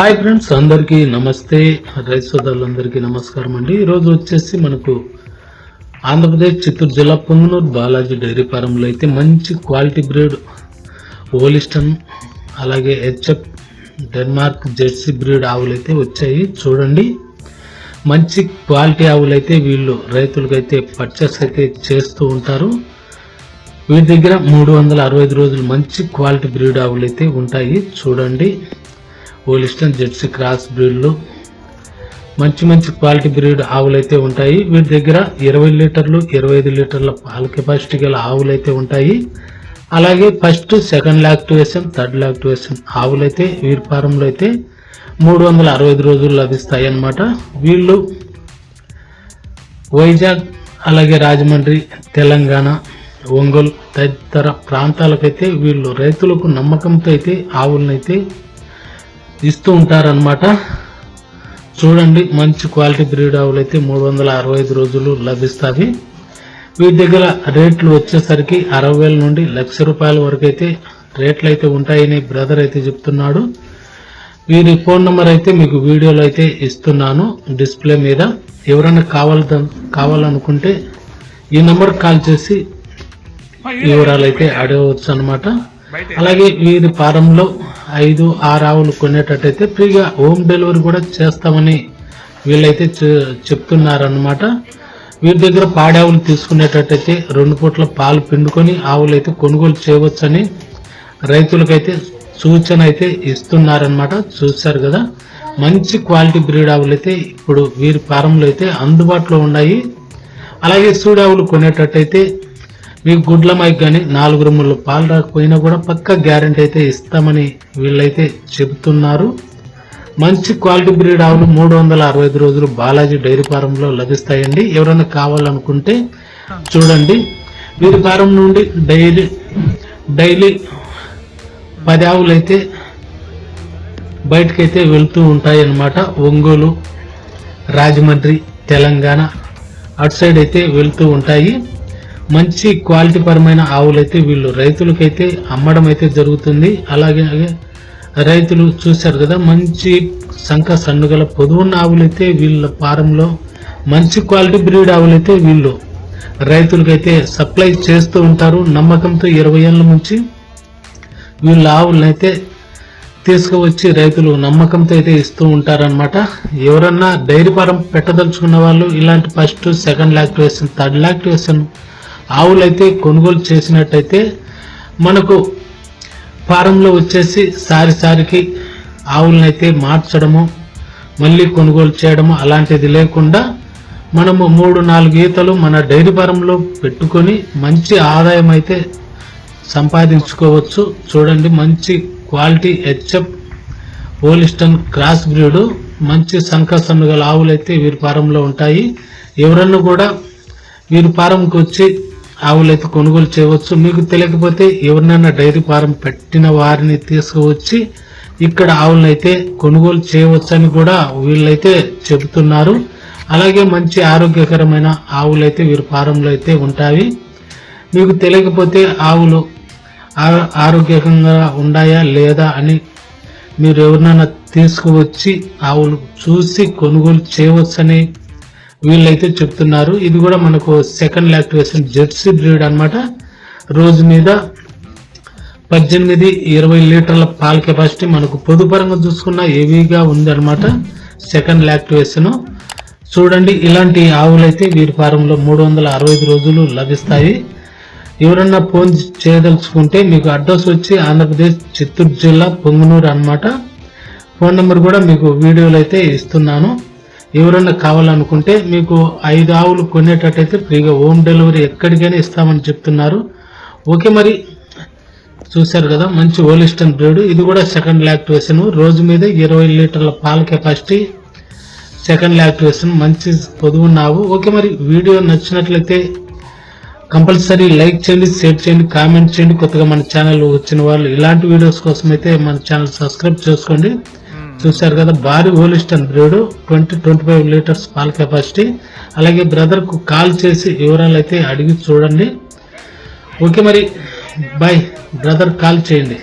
Hi friends అందరికీ నమస్తే. రైతు సోదరులందరికీ నమస్కారం అండి. ఈరోజు వచ్చేసి మనకు ఆంధ్రప్రదేశ్ చిత్తూరు జిల్లా పొంగునూరు బాలాజీ డైరీ ఫారంలో అయితే మంచి క్వాలిటీ బ్రీడ్ ఓలిస్టన్ అలాగే హెచ్ఎఫ్ డెన్మార్క్ జెర్సీ బ్రీడ్ ఆవులు అయితే వచ్చాయి. చూడండి. మంచి క్వాలిటీ ఆవులు అయితే వీళ్ళు రైతులకైతే పర్చేస్ అయితే చేస్తూ ఉంటారు. వీటి దగ్గర మూడు వందల అరవై ఐదు రోజులు మంచి క్వాలిటీ బ్రీడ్ ఆవులు అయితే ఉంటాయి. చూడండి. హోలిస్టన్ జెర్సీ క్రాస్ బ్రీడ్లు మంచి మంచి క్వాలిటీ బ్రీడ్ ఆవులు అయితే ఉంటాయి. వీటి దగ్గర ఇరవై లీటర్లు ఇరవై ఐదు లీటర్ల పాల కెపాసిటీ గల ఆవులు అయితే ఉంటాయి. అలాగే first second lactation third lactation ఆవులు అయితే వీరి ఫారంలో అయితే మూడు వందల అరవై ఐదు రోజులు లభిస్తాయి అన్నమాట వీళ్ళు వైజాగ్ అలాగే రాజమండ్రి తెలంగాణ ఒంగోలు తదితర ప్రాంతాలకైతే వీళ్ళు రైతులకు నమ్మకంతో అయితే ఆవులనైతే ఇస్తూ ఉంటారనమాట చూడండి మంచి క్వాలిటీ బ్రీడ్ ఆవులు అయితే మూడు వందల అరవై ఐదు రోజులు లభిస్తాయి. వీటి దగ్గర రేట్లు వచ్చేసరికి అరవై వేల నుండి లక్ష రూపాయల వరకు అయితే రేట్లు అయితే ఉంటాయని బ్రదర్ అయితే చెప్తున్నాడు. వీరి ఫోన్ నంబర్ అయితే మీకు వీడియోలో అయితే ఇస్తున్నాను డిస్ప్లే మీద. ఎవరైనా కావాల కావాలనుకుంటే ఈ నంబర్ కాల్ చేసి వివరాలు అయితే అడగవచ్చు అనమాట అలాగే వీరి ఫారంలో ఐదు ఆరు ఆవులు కొనేటట్టయితే ఫ్రీగా హోమ్ డెలివరీ కూడా చేస్తామని వీళ్ళైతే చె- చెప్తున్నారన్నమాట. వీరి దగ్గర పాడావులు తీసుకునేటట్టయితే రెండు పూట్ల పాలు పిండుకొని ఆవులు అయితే కొనుగోలు చేయవచ్చని రైతులకైతే సూచన అయితే ఇస్తున్నారనమాట చూశారు కదా? మంచి క్వాలిటీ బ్రీడ్ ఆవులు అయితే ఇప్పుడు వీరి ఫారంలో అయితే అందుబాటులో ఉన్నాయి. అలాగే సూడావులు కొనేటట్టయితే మీకు గుడ్ల మైక్ కానీ నాలుగు రూములు పాలు రాకపోయినా కూడా పక్క గ్యారెంటీ అయితే ఇస్తామని వీళ్ళైతే చెబుతున్నారు. మంచి క్వాలిటీ బ్రీడ్ ఆవులు మూడు వందల అరవై ఐదు రోజులు బాలాజీ డైరీ ఫారంలో లభిస్తాయండి. ఎవరైనా కావాలనుకుంటే చూడండి. వీరి ఫారం నుండి డైలీ డైలీ పది ఆవులు అయితే బయటకైతే వెళ్తూ ఉంటాయి అన్నమాట ఒంగోలు రాజమండ్రి తెలంగాణ అటు సైడ్ అయితే వెళ్తూ ఉంటాయి. మంచి క్వాలిటీ పరమైన ఆవులైతే వీళ్ళు రైతులకైతే అమ్మడం అయితే జరుగుతుంది. అలాగే రైతులు చూశారు కదా మంచి సంఖ సన్నుగల పొదువున్న ఆవులైతే వీళ్ళ ఫారంలో మంచి క్వాలిటీ బ్రీడ్ ఆవులైతే వీళ్ళు రైతులకైతే సప్లై చేస్తూ ఉంటారు. నమ్మకంతో ఇరవై ఏళ్ళ నుంచి వీళ్ళ ఆవులనైతే తీసుకువచ్చి రైతులు నమ్మకంతో అయితే ఇస్తూ ఉంటారనమాట ఎవరన్నా డైరీ ఫారం పెట్టదలుచుకున్న వాళ్ళు ఇలాంటి first second lactation third lactation ఆవులైతే కొనుగోలు చేసినట్టయితే మనకు ఫారంలో వచ్చేసి సారి సారికి ఆవులనైతే మార్చడము మళ్ళీ కొనుగోలు చేయడము అలాంటిది లేకుండా మనము మూడు నాలుగు ఈతలు మన డైరీ ఫారంలో పెట్టుకొని మంచి ఆదాయం అయితే సంపాదించుకోవచ్చు. చూడండి మంచి quality HF Holstein cross breed మంచి సంకసన్ను గల ఆవులు అయితే వీరి ఫారంలో ఉంటాయి. ఎవరన్నా కూడా వీరి ఫారంకి వచ్చి ఆవులు అయితే కొనుగోలు చేయవచ్చు. మీకు తెలియకపోతే ఎవరినైనా డైరీ ఫారం పెట్టిన వారిని తీసుకువచ్చి ఇక్కడ ఆవులనైతే కొనుగోలు చేయవచ్చని కూడా వీళ్ళైతే చెబుతున్నారు. అలాగే మంచి ఆరోగ్యకరమైన ఆవులు అయితే వీరి ఫారంలో అయితే ఉంటాయి. మీకు తెలియకపోతే ఆవులు ఆ- ఆరోగ్యకంగా ఉన్నాయా లేదా అని మీరు ఎవరినైనా తీసుకువచ్చి ఆవులు చూసి కొనుగోలు చేయవచ్చని వీళ్ళైతే చెప్తున్నారు. ఇది కూడా మనకు సెకండ్ లాక్టివేషన్ జెర్సీ బ్రీడ్ అన్నమాట. రోజు మీద పద్దెనిమిది ఇరవై లీటర్ల పాల కెపాసిటీ మనకు పొదుపరంగా చూసుకున్న హెవీగా ఉందన్నమాట సెకండ్ లాక్టివేషన్ చూడండి ఇలాంటి ఆవులైతే వీరి ఫారంలో మూడు వందల అరవై ఐదు రోజులు లభిస్తాయి. ఎవరన్నా ఫోన్ చేయదలుచుకుంటే మీకు అడ్రస్ వచ్చి ఆంధ్రప్రదేశ్ చిత్తూరు జిల్లా పొంగునూరు అనమాట ఫోన్ నెంబర్ కూడా మీకు వీడియోలు అయితే ఇస్తున్నాను. ఎవరన్నా కావాలనుకుంటే మీకు ఐదు ఆవులు కొనేటట్టయితే ఫ్రీగా హోమ్ డెలివరీ ఎక్కడికైనా ఇస్తామని చెప్తున్నారు. ఓకే మరి చూశారు కదా మంచి ఓలిస్టన్ బ్రీడ్. ఇది కూడా సెకండ్ లాక్టివేషన్ రోజు మీద ఇరవై లీటర్ల పాల కెపాసిటీ. సెకండ్ లాక్టివేషన్ మంచి పొదువు నావు. ఓకే మరి వీడియో నచ్చినట్లయితే కంపల్సరీ లైక్ చేయండి షేర్ చేయండి కామెంట్ చేయండి. కొత్తగా మన ఛానల్ వచ్చిన వాళ్ళు ఇలాంటి వీడియోస్ కోసం అయితే మన ఛానల్ సబ్స్క్రైబ్ చేసుకోండి. చూశారు కదా భారీ Holstein breed twenty twenty five litres పాల కెపాసిటీ అలాగే బ్రదర్కు కాల్ చేసి వివరాలు అయితే అడిగి చూడండి. ఓకే మరి బాయ్ బ్రదర్ కాల్ చేయండి.